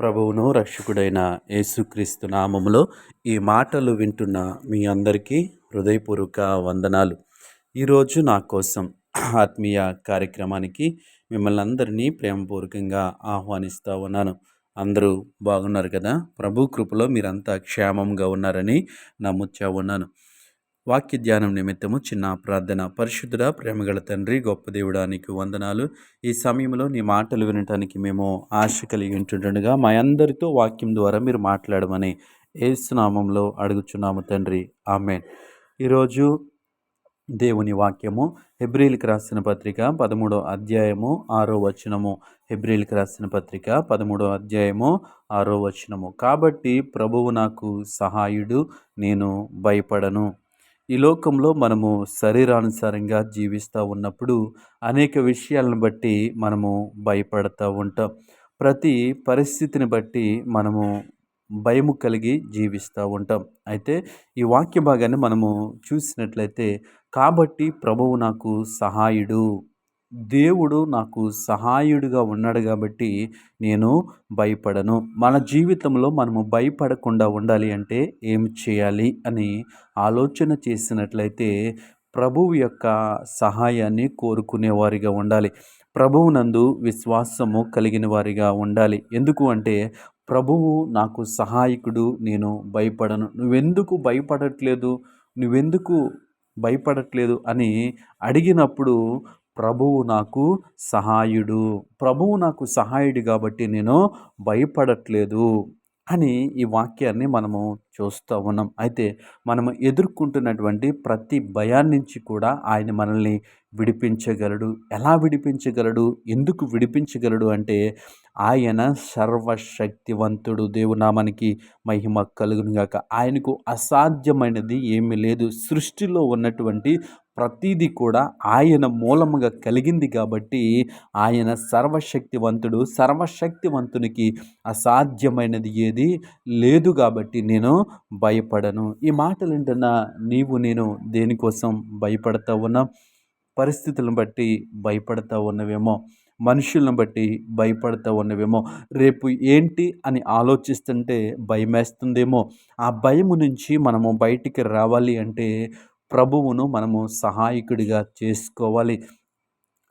ప్రభువును రక్షకుడైన యేసుక్రీస్తు నామములో ఈ మాటలు వింటున్న మీ అందరికీ హృదయపూర్వక వందనాలు. ఈరోజు నా కోసం ఆత్మీయ కార్యక్రమానికి మిమ్మల్ని అందరినీ ప్రేమపూర్వకంగా ఆహ్వానిస్తూ ఉన్నాను. అందరూ బాగున్నారు కదా? ప్రభు కృపలో మీరంతా క్షేమంగా ఉన్నారని నమ్ముచ్చా ఉన్నాను. వాక్య ధ్యానం నిమిత్తము చిన్న ప్రార్థన. పరిశుద్ధుడ ప్రేమగల తండ్రి గొప్ప దేవుడానికి వందనాలు. ఈ సమయంలో నీ మాటలు వినటానికి మేము ఆశ కలిగి ఉంటుండగా మా అందరితో వాక్యం ద్వారా మీరు మాట్లాడమని ఏసునామంలో అడుగుచున్నాము తండ్రి. ఆమె ఈరోజు దేవుని వాక్యము హెబ్రిల్కి రాసిన పత్రిక పదమూడో అధ్యాయము ఆరో వచనము. హెబ్రిల్కి రాసిన పత్రిక పదమూడో అధ్యాయము ఆరో వచనము. కాబట్టి ప్రభువు నాకు సహాయుడు నేను భయపడను. ఈ లోకంలో మనము శరీరానుసారంగా జీవిస్తూ ఉన్నప్పుడు అనేక విషయాలను బట్టి మనము భయపడుతూ ఉంటాం. ప్రతి పరిస్థితిని బట్టి మనము భయము కలిగి జీవిస్తూ ఉంటాం. అయితే ఈ వాక్య భాగాన్ని మనము చూసినట్లయితే కాబట్టి ప్రభువు నాకు సహాయుడు. దేవుడు నాకు సహాయుడిగా ఉన్నాడు కాబట్టి నేను భయపడను. మన జీవితంలో మనము భయపడకుండా ఉండాలి అంటే ఏం చేయాలి అని ఆలోచన చేసినట్లయితే ప్రభువు యొక్క సహాయాన్ని కోరుకునేవారిగా ఉండాలి. ప్రభువునందు విశ్వాసము కలిగిన వారిగా ఉండాలి. ఎందుకు అంటే ప్రభువు నాకు సహాయకుడు నేను భయపడను. నువ్వెందుకు భయపడట్లేదు? నువ్వెందుకు భయపడట్లేదు అని అడిగినప్పుడు ప్రభువు నాకు సహాయుడు. ప్రభువు నాకు సహాయుడు కాబట్టి నేను భయపడట్లేదు అని ఈ వాక్యాన్ని మనము చూస్తూ ఉన్నాం. అయితే మనము ఎదుర్కొంటున్నటువంటి ప్రతి భయాన్ని నుంచి కూడా ఆయన మనల్ని విడిపించగలడు. ఎలా విడిపించగలడు? ఎందుకు విడిపించగలడు అంటే ఆయన సర్వశక్తివంతుడు. దేవునామానికి మహిమ కలుగునుగాక ఆయనకు అసాధ్యమైనది ఏమీ లేదు. సృష్టిలో ఉన్నటువంటి ప్రతీది కూడా ఆయన మూలముగా కలిగింది కాబట్టి ఆయన సర్వశక్తివంతుడు. సర్వశక్తివంతునికి అసాధ్యమైనది ఏది లేదు కాబట్టి నేను భయపడను. ఈ మాటలు వింటున్న నీవు నేను దేనికోసం భయపడతా ఉన్నా పరిస్థితులను బట్టి భయపడతా ఉన్నవేమో? మనుషులను బట్టి భయపడతా ఉన్నవేమో? రేపు ఏంటి అని ఆలోచిస్తుంటే భయమేస్తుందేమో? ఆ భయము నుంచి మనము బయటికి రావాలి అంటే ప్రభువును మనము సహాయకుడిగా చేసుకోవాలి.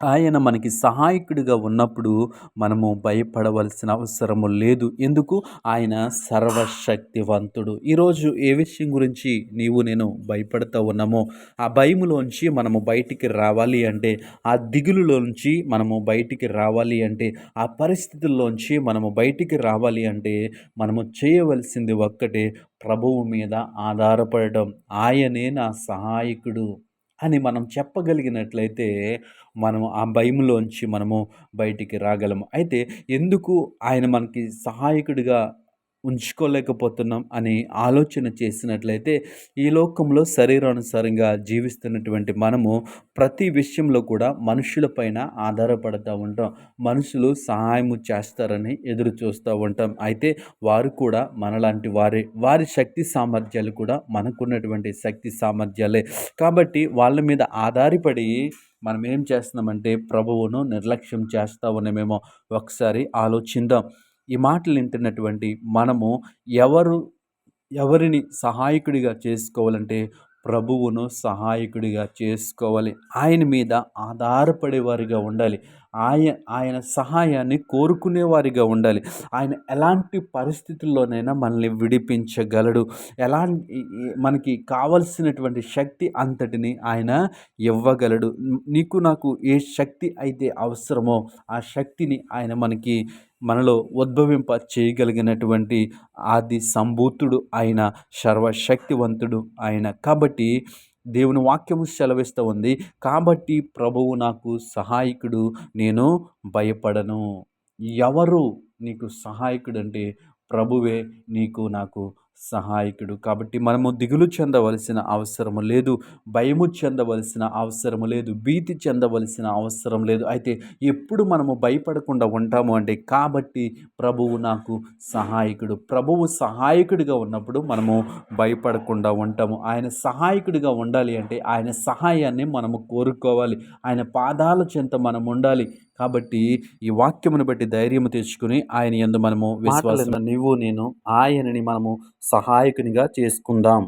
ఆయన మనకి సహాయకుడిగా ఉన్నప్పుడు మనము భయపడవలసిన అవసరము లేదు. ఎందుకు? ఆయన సర్వశక్తివంతుడు. ఈరోజు ఏ విషయం గురించి నీవు నేను భయపడుతూ ఉన్నామో ఆ భయములోంచి మనము బయటికి రావాలి అంటే ఆ దిగులులోంచి మనము బయటికి రావాలి అంటే ఆ పరిస్థితుల్లోంచి మనము బయటికి రావాలి అంటే మనము చేయవలసింది ఒక్కటే ప్రభువు మీద ఆధారపడడం. ఆయనే నా సహాయకుడు. అని మనం చెప్పగలిగినట్లయితే మనం ఆ భయంలోంచి మనము బయటికి రాగలము. అయితే ఎందుకు ఆయన మనకి సహాయకుడిగా ఉంచుకోలేకపోతున్నాం అని ఆలోచన చేసినట్లయితే ఈ లోకంలో శరీరానుసారంగా జీవిస్తున్నటువంటి మనము ప్రతి విషయంలో కూడా మనుషులపైన ఆధారపడుతూ ఉంటాం. మనుషులు సహాయము చేస్తారని ఎదురు చూస్తూ ఉంటాం. అయితే వారు కూడా మనలాంటి వారే. వారి శక్తి సామర్థ్యాలు కూడా మనకున్నటువంటి శక్తి సామర్థ్యాలే. కాబట్టి వాళ్ళ మీద ఆధారపడి మనం ఏం చేస్తున్నామంటే ప్రభువును నిర్లక్ష్యం చేస్తా ఉన్నామేమో. ఒకసారి ఆలోచిద్దాం. ఈ మాటలు వింటున్నటువంటి మనము ఎవరు ఎవరిని సహాయకుడిగా చేసుకోవాలంటే ప్రభువును సహాయకుడిగా చేసుకోవాలి. ఆయన మీద ఆధారపడేవారిగా ఉండాలి. ఆయన ఆయన సహాయాన్ని కోరుకునేవారిగా ఉండాలి. ఆయన ఎలాంటి పరిస్థితుల్లోనైనా మనల్ని విడిపించగలడు. ఎలా మనకి కావలసినటువంటి శక్తి అంతటిని ఆయన ఇవ్వగలడు. నీకు నాకు ఏ శక్తి అయితే అవసరమో ఆ శక్తిని ఆయన మనకి మనలో ఉద్భవింప చేయగలిగినటువంటి ఆది సంభూతుడు ఆయన సర్వశక్తివంతుడు ఆయన. కాబట్టి దేవుని వాక్యము సెలవిస్తూ ఉంది. కాబట్టి ప్రభువు నాకు సహాయకుడు నేను భయపడను. ఎవరు నీకు సహాయకుడు అంటే ప్రభువే నీకు నాకు సహాయకుడు. కాబట్టి మనము దిగులు చెందవలసిన అవసరము లేదు భయము చెందవలసిన అవసరము లేదు భీతి చెందవలసిన అవసరం లేదు. అయితే ఎప్పుడు మనము భయపడకుండా ఉంటాము అంటే కాబట్టి ప్రభువు నాకు సహాయకుడు. ప్రభువు సహాయకుడిగా ఉన్నప్పుడు మనము భయపడకుండా ఉంటాము. ఆయన సహాయకుడిగా ఉండాలి అంటే ఆయన సహాయాన్ని మనము కోరుకోవాలి. ఆయన పాదాల చెంత మనం ఉండాలి. కాబట్టి ఈ వాక్యమును బట్టి ధైర్యము తెచ్చుకుని ఆయన యందు మనము విశ్వాసం నీవు నేను ఆయనని మనము సహాయకునిగా చేసుకుందాం.